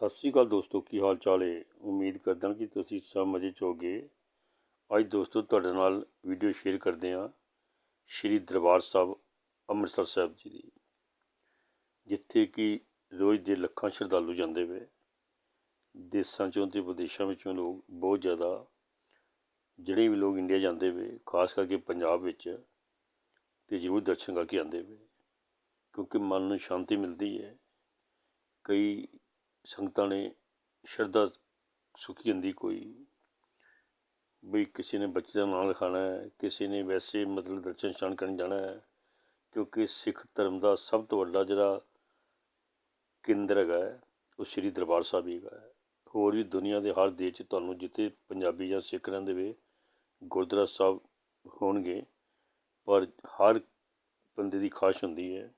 ਸਤਿ ਸ਼੍ਰੀ ਅਕਾਲ ਦੋਸਤੋ, ਕੀ ਹਾਲ ਚਾਲ ਹੈ ਉਮੀਦ ਕਰਦਾ ਕਿ ਤੁਸੀਂ ਸਭ ਮਜ਼ੇ 'ਚ ਹੋਗੇ ਅੱਜ ਦੋਸਤੋ, ਤੁਹਾਡੇ ਨਾਲ ਵੀਡੀਓ ਸ਼ੇਅਰ ਕਰਦੇ ਹਾਂ ਸ਼੍ਰੀ ਦਰਬਾਰ ਸਾਹਿਬ ਅੰਮ੍ਰਿਤਸਰ ਸਾਹਿਬ ਜੀ ਦੀ, ਜਿੱਥੇ ਕਿ ਰੋਜ਼ ਦੇ ਲੱਖਾਂ ਸ਼ਰਧਾਲੂ ਜਾਂਦੇ ਵੇ। ਦੇਸਾਂ ਚੋਂ ਤੇ ਵਿਦੇਸ਼ਾਂ ਵਿੱਚੋਂ ਲੋਕ ਬਹੁਤ ਜ਼ਿਆਦਾ, ਜਿਹੜੇ ਵੀ ਲੋਕ ਇੰਡੀਆ ਜਾਂਦੇ ਵੇ, ਖਾਸ ਕਰਕੇ ਪੰਜਾਬ ਵਿੱਚ, ਤੇ ਜ਼ਰੂਰ ਦਰਸ਼ਨ ਕਰਕੇ ਆਉਂਦੇ ਵੇ, ਕਿਉਂਕਿ ਮਨ ਨੂੰ ਸ਼ਾਂਤੀ ਮਿਲਦੀ ਹੈ ਕਈ ਸੰਗਤਾਂ ਨੇ ਸ਼ਰਧਾ ਸੁੱਕੀ ਹੁੰਦੀ ਕੋਈ ਬਈ ਕਿਸੇ ਨੇ ਬੱਚੇ ਦਾ ਨਾਮ ਲਿਖਾਉਣਾ ਹੈ ਕਿਸੇ ਨੇ ਵੈਸੇ ਮਤਲਬ ਦਰਸ਼ਨ ਇਸ਼ਨਾਨ ਕਰਨ ਜਾਣਾ ਹੈ ਕਿਉਂਕਿ ਸਿੱਖ ਧਰਮ ਦਾ ਸਭ ਤੋਂ ਵੱਡਾ ਜਿਹੜਾ ਕੇਂਦਰ ਹੈਗਾ ਹੈ, ਉਹ ਸ੍ਰੀ ਦਰਬਾਰ ਸਾਹਿਬ ਹੀ ਹੈਗਾ ਹੋਰ ਵੀ ਦੁਨੀਆ ਦੇ ਹਰ ਦੇਸ਼ 'ਚ ਤੁਹਾਨੂੰ ਜਿੱਥੇ ਪੰਜਾਬੀ ਜਾਂ ਸਿੱਖ ਰਹਿੰਦੇ ਵੇ ਗੁਰਦੁਆਰਾ ਸਾਹਿਬ ਹੋਣਗੇ ਪਰ ਹਰ ਬੰਦੇ ਦੀ ਖਾਸ਼ ਹੁੰਦੀ ਹੈ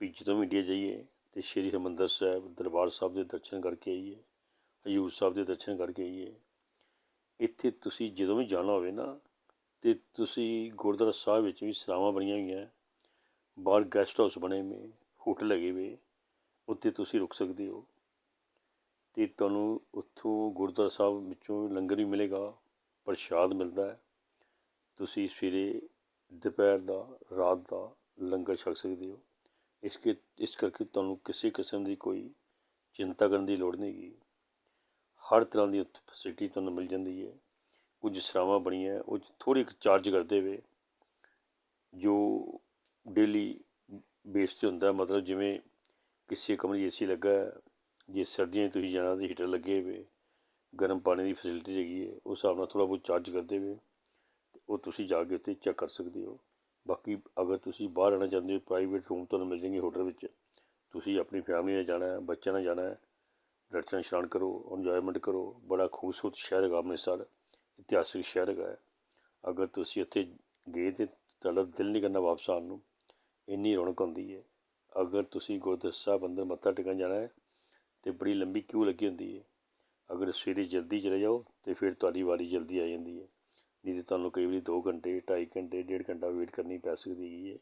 ਵੀ ਜਦੋਂ ਵੀ ਇੰਡੀਆ ਜਾਈਏ ਤੇ ਸ਼੍ਰੀ ਹਰਿਮੰਦਰ ਸਾਹਿਬ ਦਰਬਾਰ ਸਾਹਿਬ ਦੇ ਦਰਸ਼ਨ ਕਰਕੇ ਆਈਏ, ਹਜ਼ੂਰ ਸਾਹਿਬ ਦੇ ਦਰਸ਼ਨ ਕਰਕੇ ਆਈਏ। ਇੱਥੇ ਤੁਸੀਂ ਜਦੋਂ ਵੀ ਜਾਣਾ ਹੋਵੇ ਨਾ, ਤੇ ਤੁਸੀਂ ਗੁਰਦੁਆਰਾ ਸਾਹਿਬ ਵਿੱਚ ਵੀ ਸਰਾਵਾਂ ਬਣੀਆਂ ਹੋਈਆਂ, ਬਾਹਰ ਗੈਸਟ ਹਾਊਸ ਬਣੇ ਹੋਏ, ਹੋਟਲ ਹੈਗੇ ਵੇ, ਉੱਥੇ ਤੁਸੀਂ ਰੁਕ ਸਕਦੇ ਹੋ। ਤੇ ਤੁਹਾਨੂੰ ਉੱਥੋਂ ਗੁਰਦੁਆਰਾ ਸਾਹਿਬ ਵਿੱਚੋਂ ਲੰਗਰ ਵੀ ਮਿਲੇਗਾ, ਪ੍ਰਸ਼ਾਦ ਮਿਲਦਾ ਹੈ। ਤੁਸੀਂ ਸਵੇਰੇ, ਦੁਪਹਿਰ ਦਾ, ਰਾਤ ਦਾ ਲੰਗਰ ਛਕ ਸਕਦੇ ਹੋ। ਇਸ ਕੇ, ਇਸ ਕਰਕੇ ਤੁਹਾਨੂੰ ਕਿਸੇ ਕਿਸਮ ਦੀ ਕੋਈ ਚਿੰਤਾ ਕਰਨ ਦੀ ਲੋੜ ਨਹੀਂ ਗੀ। ਹਰ ਤਰ੍ਹਾਂ ਦੀ ਉੱਥੇ ਫੈਸਿਲਿਟੀ ਤੁਹਾਨੂੰ ਮਿਲ ਜਾਂਦੀ ਹੈ। ਕੁਝ ਸਰਾਵਾਂ ਬਣੀਆਂ, ਉਹ 'ਚ ਥੋੜ੍ਹੀ ਕੁ ਚਾਰਜ ਕਰਦੇ ਵੇ। ਜੋ ਡੇਲੀ ਬੇਸ 'ਤੇ ਹੁੰਦਾ, ਮਤਲਬ ਜਿਵੇਂ ਕਿਸੇ ਕਮਰੇ ਏਸੀ ਲੱਗਾ, ਜੇ ਸਰਦੀਆਂ 'ਚ ਤੁਸੀਂ ਜਾਣਾ, ਤਾਂ ਹੀਟਰ ਲੱਗੇ ਹੋਵੇ ਗਰਮ ਪਾਣੀ ਦੀ ਫੈਸਿਲਿਟੀ ਹੈਗੀ ਹੈ, ਉਸ ਹਿਸਾਬ ਨਾਲ ਥੋੜ੍ਹਾ ਬਹੁਤ ਚਾਰਜ ਕਰਦੇ ਵੇ, ਤੇ ਉਹ ਤੁਸੀਂ ਜਾ ਕੇ ਉੱਥੇ ਚੈੱਕ ਕਰ ਸਕਦੇ ਹੋ। ਬਾਕੀ ਅਗਰ ਤੁਸੀਂ ਬਾਹਰ ਰਹਿਣਾ ਚਾਹੁੰਦੇ ਹੋ ਪ੍ਰਾਈਵੇਟ ਰੂਮ ਤੁਹਾਨੂੰ ਮਿਲ ਜਾਣਗੇ ਹੋਟਲ ਵਿੱਚ। ਤੁਸੀਂ ਆਪਣੀ ਫੈਮਿਲੀ ਨਾਲ ਜਾਣਾ ਹੈ, ਬੱਚਿਆਂ ਨਾਲ ਜਾਣਾ ਹੈ। ਦਰਸ਼ਨ ਇਸ਼ਨਾਨ ਕਰੋ ਇੰਜੋਇਮੈਂਟ ਕਰੋ। ਬੜਾ ਖੂਬਸੂਰਤ ਸ਼ਹਿਰ ਹੈਗਾ ਅੰਮ੍ਰਿਤਸਰ। ਇਤਿਹਾਸਿਕ ਸ਼ਹਿਰ ਹੈਗਾ ਹੈ। ਅਗਰ ਤੁਸੀਂ ਇੱਥੇ ਗਏ ਤੇ ਤੁਹਾਡਾ ਦਿਲ ਨਹੀਂ ਕਰਨਾ ਵਾਪਸ ਆਉਣ ਨੂੰ, ਇੰਨੀ ਰੌਣਕ ਹੁੰਦੀ ਹੈ। ਅਗਰ ਤੁਸੀਂ ਗੁਰਦੁਆਰਾ ਸਾਹਿਬ ਅੰਦਰ ਮੱਥਾ ਟੇਕਣ ਜਾਣਾ ਹੈ, ਤੇ ਬੜੀ ਲੰਬੀ ਕਿਊ ਲੱਗੀ ਹੁੰਦੀ ਹੈ। ਅਗਰ ਸਵੇਰੇ ਜਲਦੀ ਚਲੇ ਜਾਓ, ਤੇ ਫਿਰ ਤੁਹਾਡੀ ਵਾਰੀ ਜਲਦੀ ਆ ਜਾਂਦੀ ਹੈ। ਨਹੀਂ ਤੇ ਤੁਹਾਨੂੰ ਕਈ ਵਾਰੀ ਦੋ ਘੰਟੇ, ਢਾਈ ਘੰਟੇ, ਡੇਢ ਘੰਟਾ ਵੇਟ ਕਰਨੀ ਪੈ ਸਕਦੀ ਹੈਗੀ ਹੈ।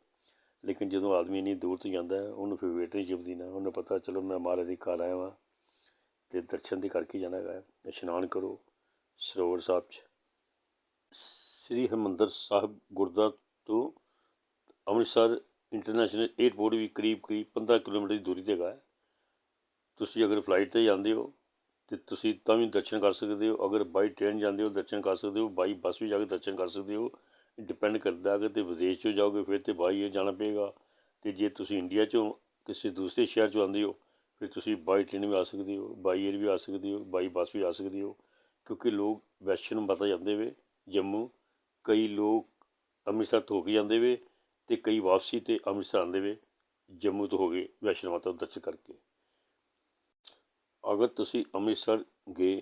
ਲੇਕਿਨ ਜਦੋਂ ਆਦਮੀ ਇੰਨੀ ਦੂਰ ਤੋਂ ਜਾਂਦਾ ਉਹਨੂੰ ਫਿਰ ਵੇਟ ਨਹੀਂ ਚੁੱਭਦੀ ਨਾ। ਉਹਨੂੰ ਪਤਾ, ਚਲੋ ਮੈਂ ਮਹਾਰਾਜ ਦੀ ਘਰ ਆਇਆ ਵਾਂ ਅਤੇ ਦਰਸ਼ਨ ਦੀ ਕਰਕੇ ਜਾਣਾ ਹੈਗਾ ਇਸ਼ਨਾਨ ਕਰੋ, ਸਰੋਵਰ ਸਾਹਿਬ 'ਚ। ਸ੍ਰੀ ਹਰਿਮੰਦਰ ਸਾਹਿਬ ਗੁਰਦੁਆਰਾ ਤੋਂ ਅੰਮ੍ਰਿਤਸਰ ਇੰਟਰਨੈਸ਼ਨਲ ਏਅਰਪੋਰਟ ਵੀ ਕਰੀਬ ਕਰੀਬ 15 ਕਿਲੋਮੀਟਰ ਦੀ ਦੂਰੀ ਤੇ ਹੈਗਾ ਤੁਸੀਂ ਅਗਰ ਫਲਾਈਟ ਤੇ ਜਾਂਦੇ ਹੋ ਅਤੇ ਤੁਸੀਂ ਤਾਂ ਵੀ ਦਰਸ਼ਨ ਕਰ ਸਕਦੇ ਹੋ। ਅਗਰ ਬਾਈ ਟ੍ਰੇਨ ਜਾਂਦੇ ਹੋ, ਦਰਸ਼ਨ ਕਰ ਸਕਦੇ ਹੋ। ਬਾਈ ਬੱਸ ਵੀ ਜਾ ਕੇ ਦਰਸ਼ਨ ਕਰ ਸਕਦੇ ਹੋ। ਡਿਪੈਂਡ ਕਰਦਾ ਅਗਰ ਤੇ ਵਿਦੇਸ਼ 'ਚੋਂ ਜਾਓਗੇ, ਫਿਰ ਤੇ ਬਾਈ ਏਅਰ ਜਾਣਾ ਪਏਗਾ। ਅਤੇ ਜੇ ਤੁਸੀਂ ਇੰਡੀਆ 'ਚੋਂ ਕਿਸੇ ਦੂਸਰੇ ਸ਼ਹਿਰ 'ਚੋਂ ਆਉਂਦੇ ਹੋ, ਫਿਰ ਤੁਸੀਂ ਬਾਈ ਟ੍ਰੇਨ ਵੀ ਆ ਸਕਦੇ ਹੋ ਬਾਈ ਏਅਰ ਵੀ ਆ ਸਕਦੇ ਹੋ ਬਾਈ ਬੱਸ ਵੀ ਆ ਸਕਦੇ ਹੋ। ਕਿਉਂਕਿ ਲੋਕ ਵੈਸ਼ਨੋ ਮਾਤਾ ਜਾਂਦੇ ਵੇ, ਜੰਮੂ। ਕਈ ਲੋਕ ਅੰਮ੍ਰਿਤਸਰ ਤੋਂ ਹੋ ਕੇ ਜਾਂਦੇ ਵੇ ਅਤੇ ਕਈ ਵਾਪਸੀ ਤੇ ਅੰਮ੍ਰਿਤਸਰ ਆਉਂਦੇ ਵੇ, ਜੰਮੂ ਤੋਂ ਹੋ ਗਏ ਵੈਸ਼ਨੋ ਮਾਤਾ ਦੇ ਦਰਸ਼ਨ ਕਰਕੇ। ਅਗਰ ਤੁਸੀਂ ਅੰਮ੍ਰਿਤਸਰ ਗਏ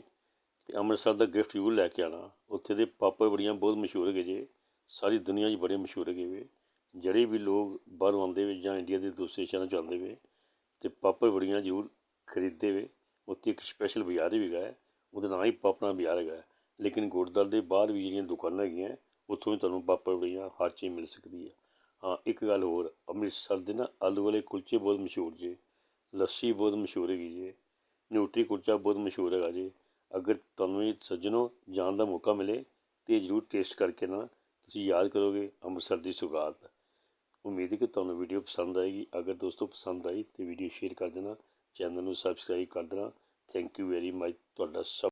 ਤੇ ਅੰਮ੍ਰਿਤਸਰ ਦਾ ਗਿਫਟ ਜ਼ਰੂਰ ਲੈ ਕੇ ਆਉਣਾ ਉੱਥੇ ਦੇ ਪਾਪੜ ਬੜੀਆਂ ਬਹੁਤ ਮਸ਼ਹੂਰ ਹੈਗੇ ਜੇ। ਸਾਰੀ ਦੁਨੀਆ 'ਚ ਬੜੇ ਮਸ਼ਹੂਰ ਹੈਗੇ ਵੇ। ਜਿਹੜੇ ਵੀ ਲੋਕ ਬਾਹਰੋਂ ਆਉਂਦੇ ਵੇ ਜਾਂ ਇੰਡੀਆ ਦੇ ਦੂਸਰੇ ਸ਼ਹਿਰਾਂ 'ਚ ਆਉਂਦੇ ਵੇ ਅਤੇ ਪਾਪੜ ਬੜੀਆਂ ਜ਼ਰੂਰ ਖਰੀਦਦੇ ਵੇ। ਉੱਥੇ ਇੱਕ ਸਪੈਸ਼ਲ ਬਾਜ਼ਾਰ ਵੀ ਹੈਗਾ ਹੈ। ਉਹਦਾ ਨਾਂ ਹੀ ਪਾਪੜਾ ਬਾਜ਼ਾਰ ਹੈਗਾ ਲੇਕਿਨ ਗੁਰਦੁਆਰੇ ਦੇ ਬਾਹਰ ਵੀ ਜਿਹੜੀਆਂ ਦੁਕਾਨਾਂ ਹੈਗੀਆਂ, ਉੱਥੋਂ ਵੀ ਤੁਹਾਨੂੰ ਪਾਪੜ ਬੜੀਆਂ ਹਰ ਚੀਜ਼ ਮਿਲ ਸਕਦੀ ਹੈ। ਹਾਂ, ਇੱਕ ਗੱਲ ਹੋਰ, ਅੰਮ੍ਰਿਤਸਰ ਦੇ ਨਾ ਆਲੂ ਵਾਲੇ ਕੁਲਚੇ ਬਹੁਤ ਮਸ਼ਹੂਰ ਜੇ। ਲੱਸੀ ਬਹੁਤ ਮਸ਼ਹੂਰ ਹੈਗੀ ਜੇ। ਨਿਊਟਰੀ ਕੁਲਚਾ ਬਹੁਤ ਮਸ਼ਹੂਰ ਹੈਗਾ ਜੀ। ਅਗਰ ਤੁਹਾਨੂੰ ਇਹ ਸੱਜਣੋ ਜਾਣ ਦਾ ਮੌਕਾ ਮਿਲੇ ਤੇ ਜ਼ਰੂਰ ਟੇਸਟ ਕਰਕੇ ਨਾ ਤੁਸੀਂ ਯਾਦ ਕਰੋਗੇ ਅੰਮ੍ਰਿਤਸਰ ਦੀ ਸੁਗਾਤ। ਉਮੀਦ ਹੈ ਕਿ ਤੁਹਾਨੂੰ ਵੀਡੀਓ ਪਸੰਦ ਆਏਗੀ। ਅਗਰ ਦੋਸਤੋ ਪਸੰਦ ਆਈ ਤਾਂ ਵੀਡੀਓ ਸ਼ੇਅਰ ਕਰ ਦੇਣਾ। ਚੈਨਲ ਨੂੰ ਸਬਸਕ੍ਰਾਈਬ ਕਰ ਦੇਣਾ। ਥੈਂਕ ਯੂ ਵੈਰੀ ਮਚ ਤੁਹਾਡਾ ਸਭ